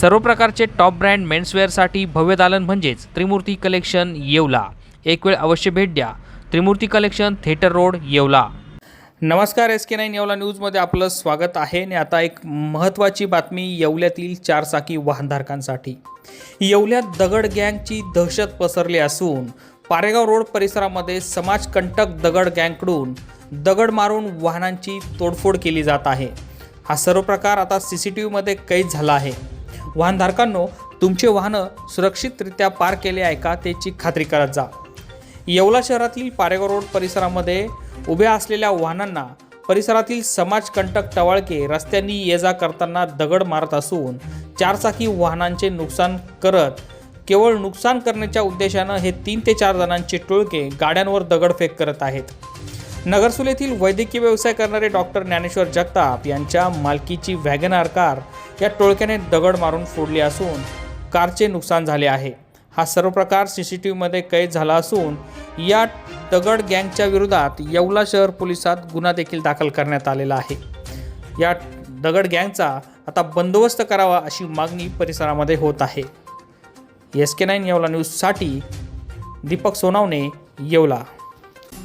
सर्व प्रकारचे top brand मेन्सवेअरसाठी भव्य दालन म्हणजेच त्रिमूर्ती कलेक्शन येवला. एक वेळ अवश्य भेट द्या. Trimurti collection theatre road Yeola. नमस्कार एस के नाईन येवला न्यूजमध्ये आपलं स्वागत आहे. आणि आता एक महत्त्वाची बातमी येवल्यातील चारचाकी वाहनधारकांसाठी. येवल्यात दगड गँगची दहशत पसरली असून पारेगाव रोड परिसरामध्ये समाजकंटक दगड गँगकडून दगड मारून वाहनांची तोडफोड केली जात आहे. हा सर्व प्रकार आता सी सी टी व्हीमध्ये कैद झाला आहे. वाहनधारकांनो तुमचे वाहनं सुरक्षितरित्या पार केले आहे का त्याची खात्री करत जा. येवला शहरातील पारेगाव रोड परिसरामध्ये उभ्या असलेल्या वाहनांना परिसरातील समाजकंटक टवाळके रस्त्यांनी ये जा करताना दगड मारत असून चारचाकी वाहनांचे नुकसान करत केवळ नुकसान करण्याच्या उद्देशानं हे तीन ते चार जणांचे टोळके गाड्यांवर दगडफेक करत आहेत. नगरसूल येथील वैद्यकीय व्यवसाय करणारे डॉक्टर ज्ञानेश्वर जगताप यांच्या मालकीची वॅगनार कार या टोळक्याने दगड मारून फोडली असून कारचे नुकसान झाले आहे. हा सर्व प्रकार सी सी टी व्हीमध्ये कैद झाला असून या दगड गँगच्या विरोधात येवला शहर पोलिसात गुन्हा देखील दाखल करण्यात आलेला आहे. या दगड गँगचा आता बंदोबस्त करावा अशी मागणी परिसरामध्ये होत आहे. एस के नाईन येवला न्यूजसाठी दीपक सोनावणे येवला.